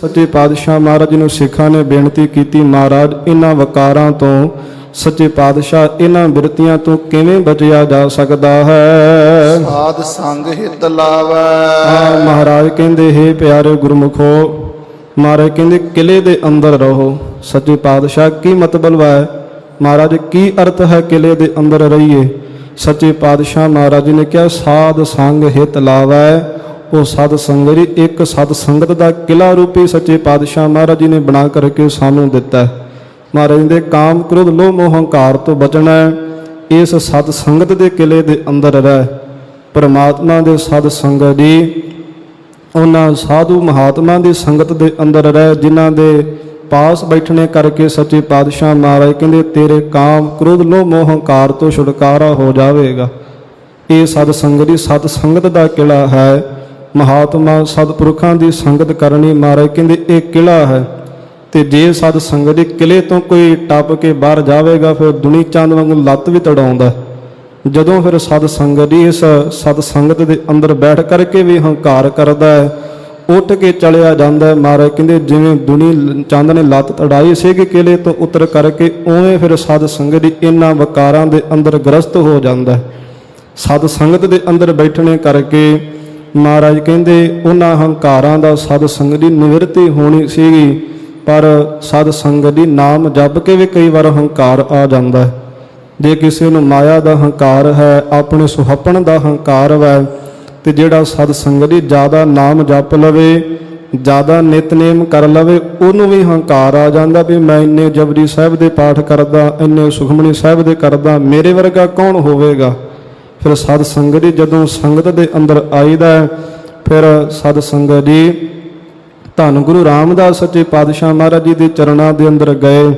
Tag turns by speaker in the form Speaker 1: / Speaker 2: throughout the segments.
Speaker 1: ਸੱਚੇ ਪਾਤਸ਼ਾਹ ਮਹਾਰਾਜ ਨੂੰ ਸਿੱਖਾਂ ਨੇ ਬੇਨਤੀ ਕੀਤੀ ਮਹਾਰਾਜ ਇਹਨਾਂ ਵਕਾਰਾਂ ਤੋਂ ਸੱਚੇ ਪਾਤਸ਼ਾਹ ਇਹਨਾਂ ਬਿਰਤੀਆਂ ਤੋਂ ਕਿਵੇਂ ਬਚਿਆ ਜਾ ਸਕਦਾ ਹੈ?
Speaker 2: ਸਾਧ ਸੰਗ ਹਿਤ ਲਾਵੈ।
Speaker 1: ਆ ਮਹਾਰਾਜ ਕਹਿੰਦੇ ਹੈ ਪਿਆਰੇ ਗੁਰਮੁਖੋ ਮਹਾਰਾਜ ਕਹਿੰਦੇ ਕਿਲੇ ਦੇ ਅੰਦਰ ਰਹੋ। ਸੱਚੇ ਪਾਤਸ਼ਾਹ ਕੀ ਮਤਲਬ ਹੈ? ਮਹਾਰਾਜ ਕੀ ਅਰਥ ਹੈ ਕਿਲੇ ਦੇ ਅੰਦਰ ਰਹੀਏ? ਸੱਚੇ ਪਾਤਸ਼ਾਹ ਮਹਾਰਾਜ ਨੇ ਕਿਹਾ ਸਾਧ ਸੰਗ ਹਿਤ ਲਾਵੈ। ਉਹ ਸਤ ਸੰਗਤ ਜੀ ਇੱਕ ਸਤ ਸੰਗਤ ਦਾ ਕਿਲਾ ਰੂਪੀ ਸੱਚੇ ਪਾਤਸ਼ਾਹ ਮਹਾਰਾਜ ਜੀ ਨੇ ਬਣਾ ਕਰਕੇ ਸਾਨੂੰ ਦਿੱਤਾ ਹੈ। ਮਹਾਰਾਜ ਦੇ ਕਾਮ ਕ੍ਰੋਧ, ਲੋਭ, ਮੋਹ, ਹੰਕਾਰ ਤੋਂ ਬਚਣਾ ਹੈ। ਇਸ ਸਤ ਸੰਗਤ ਦੇ ਕਿਲੇ ਦੇ ਅੰਦਰ ਰਹਿ। ਪਰਮਾਤਮਾ ਦੇ ਸਤ ਸੰਗਤ ਜੀ, ਉਹਨਾਂ ਸਾਧੂ ਮਹਾਤਮਾ ਦੀ ਸੰਗਤ ਦੇ ਅੰਦਰ ਰਹਿ, ਜਿਨ੍ਹਾਂ ਦੇ ਪਾਸ ਬੈਠਣੇ ਕਰਕੇ ਸੱਚੇ ਪਾਤਸ਼ਾਹ ਮਹਾਰਾਜ ਕਹਿੰਦੇ, ਤੇਰੇ ਕਾਮ ਕ੍ਰੋਧ, ਲੋਭ, ਮੋਹ, ਹੰਕਾਰ ਤੋਂ ਛੁਟਕਾਰਾ ਹੋ ਜਾਵੇਗਾ। ਇਹ ਸਤ ਸੰਗਤ ਦੀ ਸਤ ਸੰਗਤ ਦਾ ਕਿਲਾ ਹੈ। ਮਹਾਤਮਾ ਸਤਿਪੁਰਖਾਂ ਦੀ ਸੰਗਤ ਕਰਨੀ ਮਹਾਰਾਜ ਕਹਿੰਦੇ, ਇਹ ਕਿਲਾ ਹੈ ਤੇ ਜੇ ਸਤ ਸੰਗਤ ਦੇ ਕਿਲੇ ਤੋਂ ਕੋਈ ਟੱਪ ਕੇ ਬਾਹਰ ਜਾਵੇਗਾ, ਫਿਰ ਦੁਨੀ ਚੰਦ ਵਾਂਗੂ ਲੱਤ ਵੀ ਤੜਾਉਂਦਾ। ਜਦੋਂ ਫਿਰ ਸਤ ਸੰਗਤ ਦੀ ਇਸ ਸਤ ਸੰਗਤ ਦੇ ਅੰਦਰ ਬੈਠ ਕਰਕੇ ਵੀ ਹੰਕਾਰ ਕਰਦਾ ਹੈ, ਉੱਠ ਕੇ ਚਲਿਆ ਜਾਂਦਾ ਹੈ, ਮਹਾਰਾਜ ਕਹਿੰਦੇ, ਜਿਵੇਂ ਦੁਨੀ ਚੰਦ ਨੇ ਲੱਤ ਤੜਾਈ ਸੀਗੀ ਕਿਲੇ ਤੋਂ ਉਤਰ ਕਰਕੇ, ਉਵੇਂ ਫਿਰ ਸਤ ਸੰਗਤ ਦੀ ਇਹਨਾਂ ਵਕਾਰਾਂ ਦੇ ਅੰਦਰ ਗ੍ਰਸਤ ਹੋ ਜਾਂਦਾ ਹੈ। ਸਤ ਸੰਗਤ ਦੇ ਅੰਦਰ ਬੈਠਣੇ ਕਰਕੇ ਮਹਾਰਾਜ ਕਹਿੰਦੇ, ਉਹਨਾਂ ਹੰਕਾਰਾਂ ਦਾ ਸਤ ਸੰਗਤ ਦੀ ਨਿਵਰਤੀ ਹੋਣੀ ਸੀਗੀ, ਪਰ ਸਤ ਸੰਗਤ ਦੀ ਨਾਮ ਜਪ ਕੇ ਵੀ ਕਈ ਵਾਰ ਹੰਕਾਰ ਆ ਜਾਂਦਾ ਹੈ। ਜੇ ਕਿਸੇ ਨੂੰ ਮਾਇਆ ਦਾ ਹੰਕਾਰ ਹੈ, ਆਪਣੇ ਸੁਹੱਪਣ ਦਾ ਹੰਕਾਰ ਹੈ ਤੇ ਜਿਹੜਾ ਸਤ ਸੰਗਤ ਦੀ ਜ਼ਿਆਦਾ ਨਾਮ ਜਪ ਲਵੇ, ਜ਼ਿਆਦਾ ਨਿਤਨੇਮ ਕਰ ਲਵੇ, ਉਹਨੂੰ ਵੀ ਹੰਕਾਰ ਆ ਜਾਂਦਾ ਵੀ ਮੈਂ ਇੰਨੇ ਜਬਰੀ ਸਾਹਿਬ ਦੇ ਪਾਠ ਕਰਦਾ, ਇੰਨੇ ਸੁਖਮਨੀ ਸਾਹਿਬ ਦੇ ਕਰਦਾ, ਮੇਰੇ ਵਰਗਾ ਕੌਣ ਹੋਵੇਗਾ? ਫਿਰ ਸਤ ਸੰਗਤ ਦੀ ਜਦੋਂ ਸੰਗਤ ਦੇ ਅੰਦਰ ਆਈਦਾ ਫਿਰ ਸਤ ਸੰਗਤ ਜੀ ਧੰਨ ਗੁਰੂ ਰਾਮਦਾਸ ਸੱਚੇ ਪਾਤਸ਼ਾਹ ਮਹਾਰਾਜ ਜੀ ਦੇ ਚਰਨਾਂ ਦੇ ਅੰਦਰ ਗਏ।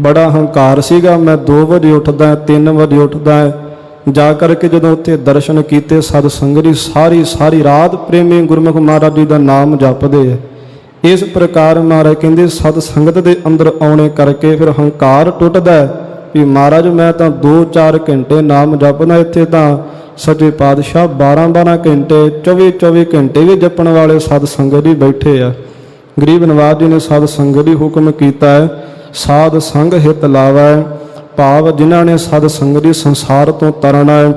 Speaker 1: ਬੜਾ ਹੰਕਾਰ ਸੀਗਾ। ਮੈਂ 2 ਵਜੇ ਉੱਠਦਾ 3 ਵਜੇ ਉੱਠਦਾ ਜਾ ਕਰਕੇ ਜਦੋਂ ਉੱਥੇ ਦਰਸ਼ਨ ਕੀਤੇ ਸਤ ਸੰਗਤ ਸਾਰੀ ਸਾਰੀ ਰਾਤ ਪ੍ਰੇਮੀ ਗੁਰਮੁਖ ਮਹਾਰਾਜ ਜੀ ਦਾ ਨਾਮ ਜਪਦੇ ਇਸ ਪ੍ਰਕਾਰ ਮਹਾਰਾਜ ਕਹਿੰਦੇ ਸਤ ਸੰਗਤ ਦੇ ਅੰਦਰ ਆਉਣੇ ਕਰਕੇ ਫਿਰ ਹੰਕਾਰ ਟੁੱਟਦਾ ਹੈ। ਵੀ ਮਹਾਰਾਜ, ਮੈਂ ਤਾਂ 2-4 ਘੰਟੇ ਨਾਮ ਜਪਣਾ ਇੱਥੇ ਤਾਂ ਸੱਚੇ ਪਾਤਸ਼ਾਹ 12-12 ਘੰਟੇ 24-24 ਘੰਟੇ ਵੀ ਜਪਣ ਵਾਲੇ ਸਤ ਸੰਗਤ ਹੀ ਬੈਠੇ ਆ। ਗਰੀਬ ਨਵਾਜ ਜੀ ਨੇ ਸਤ ਸੰਗਤ ਹੀ ਹੁਕਮ ਕੀਤਾ ਹੈ, ਸਾਧ ਸੰਗ ਹਿਤ ਲਾਵੈ ਭਾਵ ਜਿਨ੍ਹਾਂ ਨੇ ਸਤ ਸੰਗਤ ਦੀ ਸੰਸਾਰ ਤੋਂ ਤਰਨਾ ਹੈ,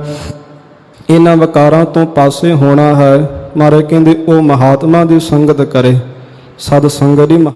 Speaker 1: ਇਹਨਾਂ ਵਕਾਰਾਂ ਤੋਂ ਪਾਸੇ ਹੋਣਾ ਹੈ। ਮਹਾਰਾਜ ਕਹਿੰਦੇ, ਉਹ ਮਹਾਤਮਾ ਦੀ ਸੰਗਤ ਕਰੇ। ਸਤ ਸੰਗਤ ਦੀ